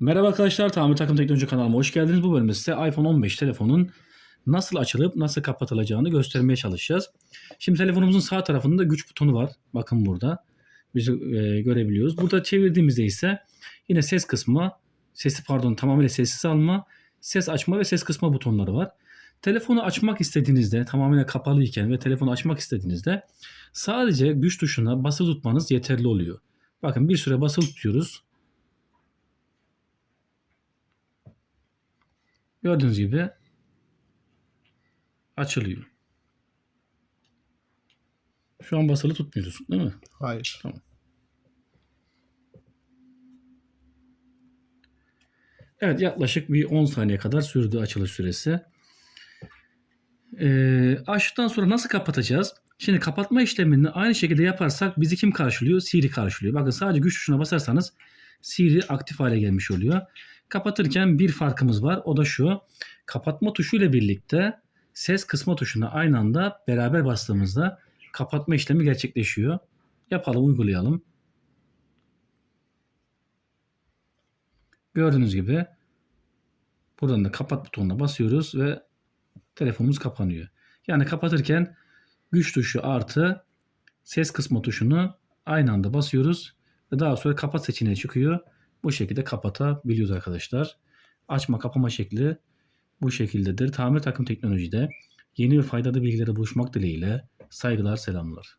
Merhaba arkadaşlar, Tamir Takım Teknoloji kanalıma hoş geldiniz. Bu bölümde size iPhone 15 telefonun nasıl açılıp nasıl kapatılacağını göstermeye çalışacağız. Şimdi telefonumuzun sağ tarafında güç butonu var. Bakın burada. Biz e, görebiliyoruz. Burada çevirdiğimizde ise yine ses kısmı, sesi pardon tamamıyla sessiz alma, ses açma ve ses kısma butonları var. Telefonu açmak istediğinizde tamamen kapalı iken ve telefonu açmak istediğinizde sadece güç tuşuna basılı tutmanız yeterli oluyor. Bakın bir süre basılı tutuyoruz. Gördüğünüz gibi açılıyor. Şu an basılı tutmuyoruz değil mi? Hayır. Evet yaklaşık bir 10 saniye kadar sürdü açılış süresi. Ee, açtıktan sonra nasıl kapatacağız? Şimdi kapatma işlemini aynı şekilde yaparsak bizi kim karşılıyor? Siri karşılıyor. Bakın sadece güç tuşuna basarsanız Siri aktif hale gelmiş oluyor. Kapatırken bir farkımız var. O da şu. Kapatma tuşuyla birlikte ses kısma tuşuna aynı anda beraber bastığımızda kapatma işlemi gerçekleşiyor. Yapalım, uygulayalım. Gördüğünüz gibi buradan da kapat butonuna basıyoruz ve telefonumuz kapanıyor. Yani kapatırken güç tuşu artı ses kısma tuşunu aynı anda basıyoruz ve daha sonra kapat seçeneği çıkıyor. Bu şekilde kapatabiliyoruz arkadaşlar. Açma kapama şekli bu şekildedir. Tamir takım teknolojide yeni ve faydalı bilgilere buluşmak dileğiyle saygılar selamlar.